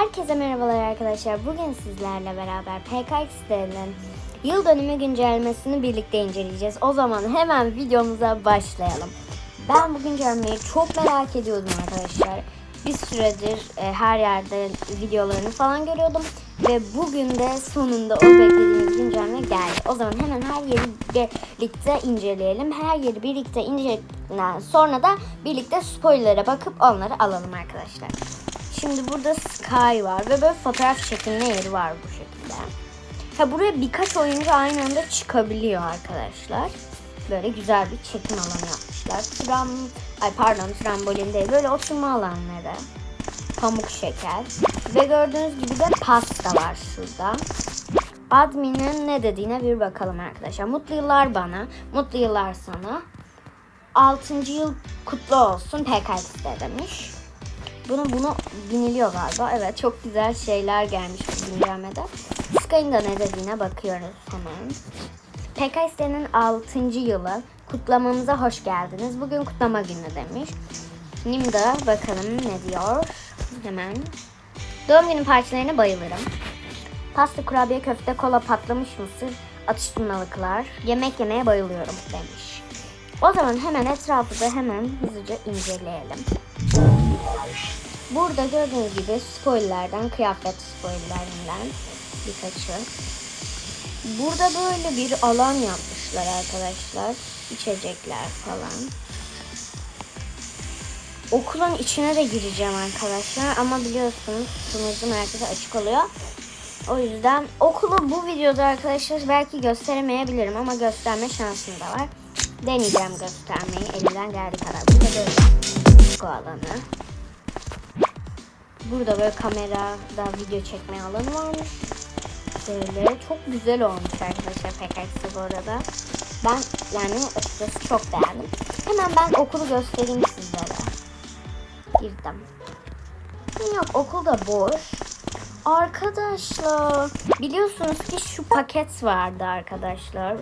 Herkese merhabalar arkadaşlar. Bugün sizlerle beraber PKX'lerin yıl dönümü güncellemesini birlikte inceleyeceğiz. O zaman hemen videomuza başlayalım. Ben bu güncellemeyi çok merak ediyordum arkadaşlar. Bir süredir e, her yerde videolarını falan görüyordum. Ve bugün de sonunda o beklediğimiz güncelleme geldi. O zaman hemen her yeri birlikte inceleyelim. Her yeri birlikte inceledikten sonra da birlikte spoiler'a bakıp onları alalım arkadaşlar. Şimdi burada Sky var ve böyle fotoğraf çekilme yeri var bu şekilde. Ha buraya birkaç oyuncu aynı anda çıkabiliyor arkadaşlar. Böyle güzel bir çekim alanı yapmışlar. Tram, ay pardon trambolin değil böyle oturma alanları. Pamuk şeker. Ve gördüğünüz gibi de pasta var şurada. Admin'in ne dediğine bir bakalım arkadaşlar. Mutlu yıllar bana, mutlu yıllar sana. 6. yıl kutlu olsun PKX'de demiş. Bunu bunu biniliyor galiba. Evet çok güzel şeyler gelmiş bu güncellemede. Sky'ın da ne dediğine bakıyoruz hemen. PKX'nin 6. yılı kutlamamıza hoş geldiniz. Bugün kutlama günü demiş. Nimda bakalım ne diyor. Hemen. Doğum günü partilerine bayılırım. Pasta, kurabiye, köfte, kola, patlamış mısır, atıştırmalıklar, yemek yemeye bayılıyorum demiş. O zaman hemen etrafı da hemen hızlıca inceleyelim. Burada gördüğünüz gibi spoilerlerden, kıyafet spoilerlerinden birkaçı. Burada böyle bir alan yapmışlar arkadaşlar. İçecekler falan. Okulun içine de gireceğim arkadaşlar ama biliyorsunuz sunucum herkese açık oluyor. O yüzden okulu bu videoda arkadaşlar belki gösteremeyebilirim ama gösterme şansım da var. Deneyeceğim göstermeyi elimden geldiği kadar. Burada böyle bu alanı. Burada böyle kamerada video çekme alanı varmış. Böyle çok güzel olmuş arkadaşlar PKX'i bu arada. Ben yani açıkçası çok beğendim. Hemen ben okulu göstereyim sizlere. Girdim. Yok okul da boş. Arkadaşlar biliyorsunuz ki şu paket vardı arkadaşlar.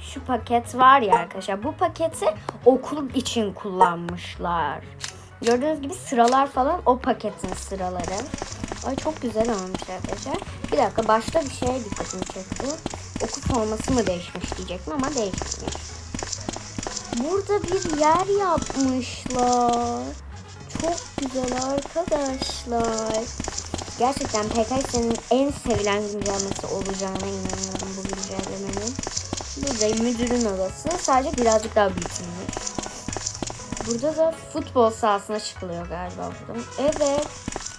Şu paket var ya arkadaşlar. Bu paketi okul için kullanmışlar. Gördüğünüz gibi sıralar falan o paketin sıraları. Ay çok güzel olmuş arkadaşlar. Bir dakika başta bir şeye dikkatimi çekti. Okul forması mı değişmiş diyecektim ama değişmemiş. Burada bir yer yapmışlar. Çok güzel arkadaşlar. Gerçekten PKX'nin en sevilen güncellemesi olacağına inanıyorum bu güncellemenin. Burada müdürün odası sadece birazcık daha büyütülmüş. Burada da futbol sahasına çıkılıyor galiba burada. Evet.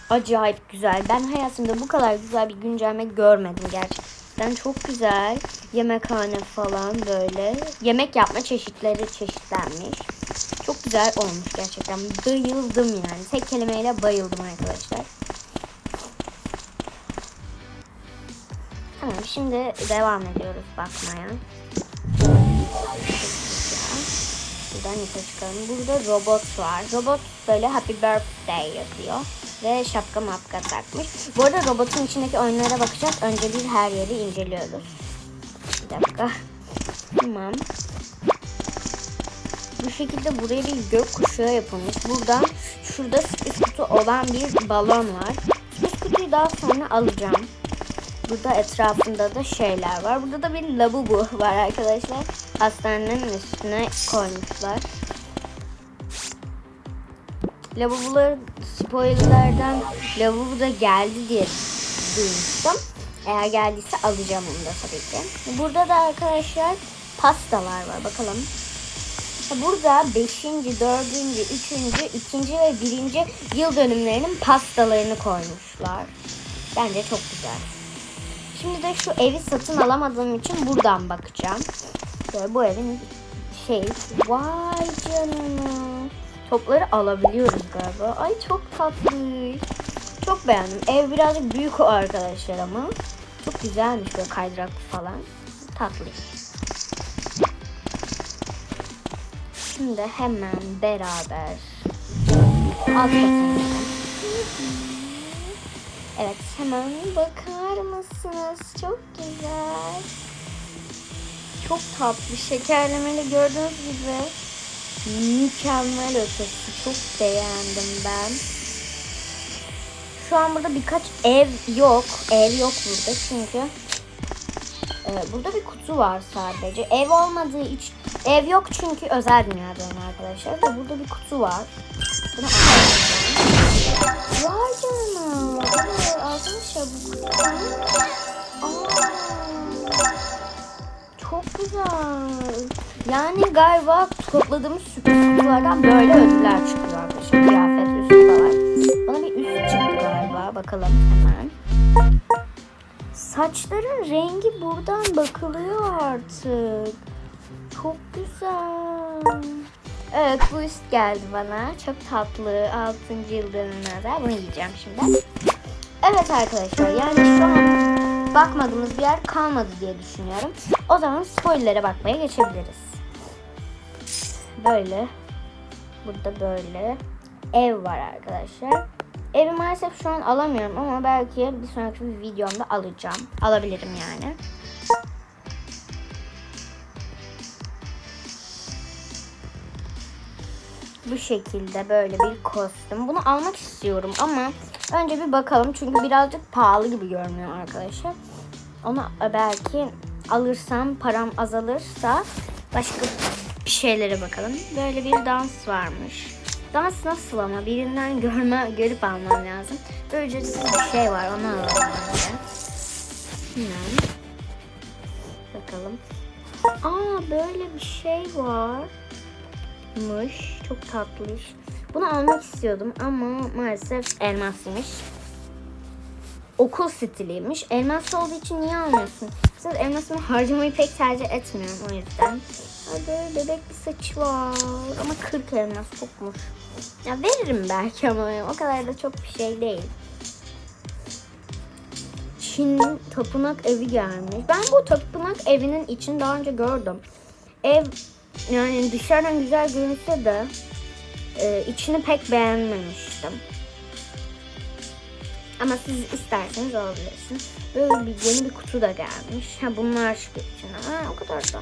Acayip güzel. Ben hayatımda bu kadar güzel bir güncelleme görmedim gerçekten. Çok güzel. Yemekhane falan böyle. Yemek yapma çeşitleri çeşitlenmiş. Çok güzel olmuş gerçekten. Bayıldım yani. Tek kelimeyle bayıldım arkadaşlar. Tamam şimdi devam ediyoruz bakmaya. Buradan yukarı çıkalım. Burada robot var. Robot böyle happy birthday yazıyor. Ve şapka mapka takmış. Bu arada robotun içindeki oyunlara bakacağız. Önce biz her yeri inceliyoruz. Bir dakika. Tamam. Bu şekilde buraya bir gök kuşağı yapılmış. Buradan şurada sürpriz kutu olan bir balon var. Sürpriz kutuyu daha sonra alacağım. Burada etrafında da şeyler var. Burada da bir lavabo var arkadaşlar. Hastanenin üstüne koymuşlar. Lavaboları spoilerlerden lavabo da geldi diye duymuştum. Eğer geldiyse alacağım onu da tabii ki. Burada da arkadaşlar pastalar var. Bakalım. Burada 5. 4. 3. 2. ve 1. yıl dönümlerinin pastalarını koymuşlar. Bence çok güzel. Şimdi de şu evi satın alamadığım için buradan bakacağım. Böyle bu evin şey vay canına. Topları alabiliyoruz galiba. Ay çok tatlı. Çok beğendim. Ev birazcık büyük o arkadaşlar ama. Çok güzelmiş böyle kaydırak falan. Tatlı. Şimdi hemen beraber alt Evet hemen bakar mısınız? Çok güzel. Çok tatlı şekerlemeli gördüğünüz gibi. Mükemmel ötesi. Çok beğendim ben. şu an burada birkaç ev yok. Ev yok burada çünkü e, burada bir kutu var sadece. Ev olmadığı için ev yok çünkü özel dünyadayım arkadaşlar. Ve burada bir kutu var. Bunu. Vay canına. Arkadaşlar bu kutu. Çok güzel. Yani galiba topladığımız sürpriz kutulardan böyle ödüller çıkıyor arkadaşlar. Kıyafet üstü falan. Bana bir üst çıktı galiba. Bakalım hemen. Saçların rengi buradan bakılıyor artık. Çok güzel. Evet bu üst geldi bana. Çok tatlı. 6. yıldönümüne özel. Bunu giyeceğim şimdi. Evet arkadaşlar yani şu an bakmadığımız bir yer kalmadı diye düşünüyorum. O zaman spoilerlere bakmaya geçebiliriz. Böyle. Burada böyle. Ev var arkadaşlar. Evi maalesef şu an alamıyorum ama belki bir sonraki bir videomda alacağım. Alabilirim yani. Bu şekilde böyle bir kostüm. Bunu almak istiyorum ama önce bir bakalım çünkü birazcık pahalı gibi görünüyor arkadaşlar. Onu belki alırsam param azalırsa başka bir şeylere bakalım. Böyle bir dans varmış. Dans nasıl ama birinden görme, görüp almam lazım. Böyle ücretsiz bir şey var onu alalım. Hmm. Bakalım. Aa böyle bir şey var. Mış. Çok tatlış. Bunu almak istiyordum ama maalesef elmaslıymış. Okul stiliymiş. Elmaslı olduğu için niye almıyorsun? Siz elmasını harcamayı pek tercih etmiyorum o yüzden. Hadi bebek bir saçı var. Ama 40 elmas çokmuş. Ya veririm belki ama o kadar da çok bir şey değil. Çin tapınak evi gelmiş. Ben bu tapınak evinin içini daha önce gördüm. Ev yani dışarıdan güzel görünse de e, içini pek beğenmemiştim. Ama siz isterseniz alabilirsiniz. Böyle bir yeni bir kutu da gelmiş. Ha bunlar çıkıyor içine. Ha, o kadar da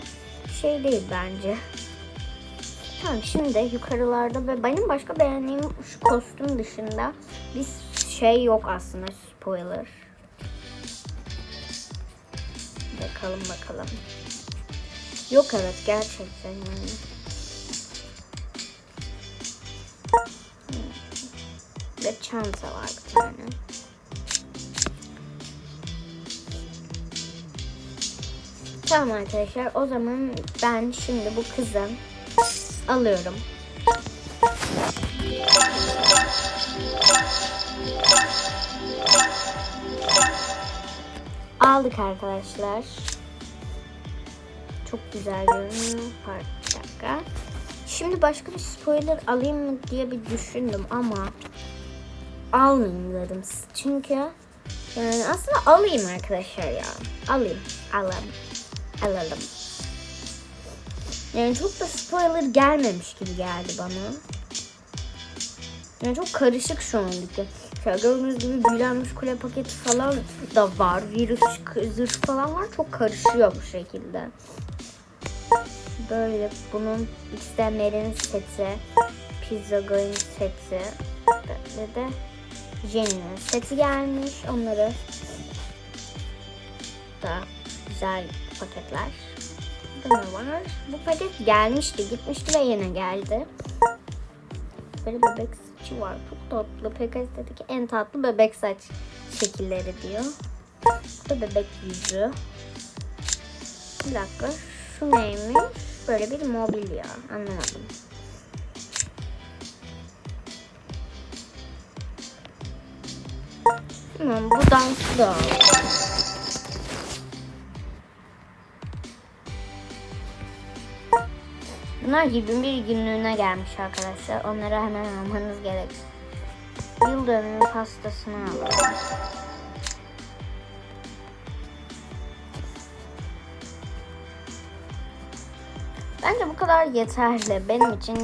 şey değil bence. Tamam şimdi yukarılarda ve benim başka beğendiğim şu kostüm dışında bir şey yok aslında spoiler. Bakalım bakalım. Yok evet gerçekten yani. Ve çanta var bir tane. Tamam arkadaşlar o zaman ben şimdi bu kızı alıyorum. Aldık arkadaşlar. Çok güzel görünüyor. Bir dakika. Şimdi başka bir spoiler alayım mı diye bir düşündüm ama almayayım dedim. Çünkü yani aslında alayım arkadaşlar ya. Alayım. Alalım. Alalım. Yani çok da spoiler gelmemiş gibi geldi bana. Yani çok karışık şu an dükkan. Şöyle gördüğünüz gibi büyülenmiş kule paketi falan da var. Virüs zırh falan var. Çok karışıyor bu şekilde. Böyle bunun XDMR'in seti. Pizza Going seti. Ve de Jenny'nin seti gelmiş. Onları da güzel paketler. Ne var? Bu paket gelmişti, gitmişti ve yine geldi. Böyle bebek saçı var. Çok tatlı. PKS'deki en tatlı bebek saç şekilleri diyor. Bu da bebek yüzü. Bir dakika. Şu neymiş? Böyle bir mobilya. Anlamadım. Tamam bu dansı da al. Bunlar 21 günlüğüne gelmiş arkadaşlar. Onları hemen almanız gerek. Yıl dönümü pastasını alalım. Bence bu kadar yeterli. Benim için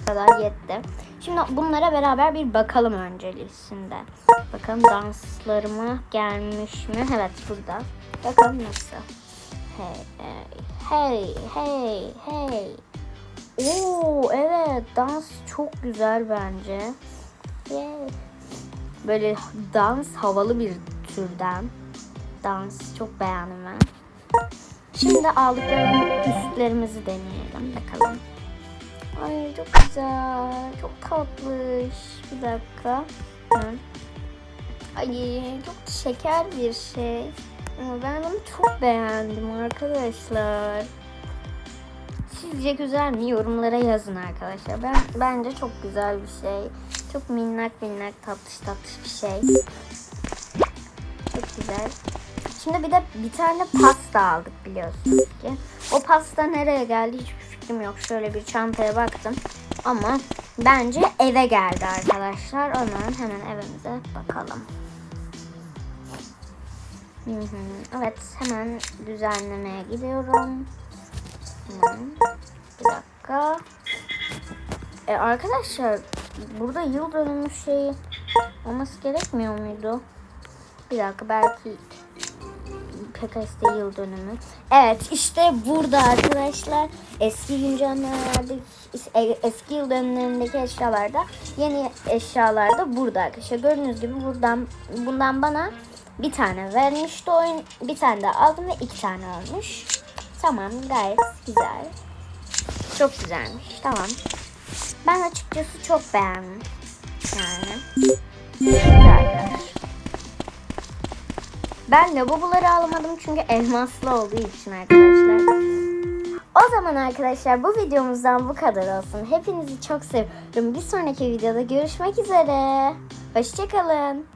bu kadar yetti. Şimdi bunlara beraber bir bakalım öncesinde. Bakalım danslarıma gelmiş mi? Evet burada. Bakalım nasıl. Hey hey hey hey. Oo evet dans çok güzel bence. Böyle dans havalı bir türden. Dans çok beğendim ben. Şimdi aldıklarımız üstlerimizi deneyelim bakalım. Ay çok güzel. Çok tatlış. Bir dakika. Ay çok şeker bir şey. Ben bunu çok beğendim arkadaşlar. Sizce güzel mi? Yorumlara yazın arkadaşlar. Ben bence çok güzel bir şey. Çok minnak minnak tatlış tatlış bir şey. Çok güzel. Şimdi bir de bir tane pasta aldık biliyorsunuz ki. O pasta nereye geldi hiçbir fikrim yok. Şöyle bir çantaya baktım. Ama bence eve geldi arkadaşlar. O zaman hemen evimize bakalım. Evet hemen düzenlemeye gidiyorum. Hemen. Bir dakika. E, arkadaşlar burada yıl dönümü şeyi olması gerekmiyor muydu? Bir dakika belki PKS'de yıl dönümü. Evet işte burada arkadaşlar eski güncellemelerde e, eski yıl dönümlerindeki eşyalarda yeni eşyalarda burada arkadaşlar. Gördüğünüz gibi buradan bundan bana bir tane vermişti oyun. Bir tane de aldım ve iki tane olmuş. Tamam gayet güzel. Çok güzelmiş. Tamam. Ben açıkçası çok beğendim. Yani. Güzeller. Ben lavaboları almadım çünkü elmaslı olduğu için arkadaşlar. O zaman arkadaşlar bu videomuzdan bu kadar olsun. Hepinizi çok seviyorum. Bir sonraki videoda görüşmek üzere. Hoşçakalın.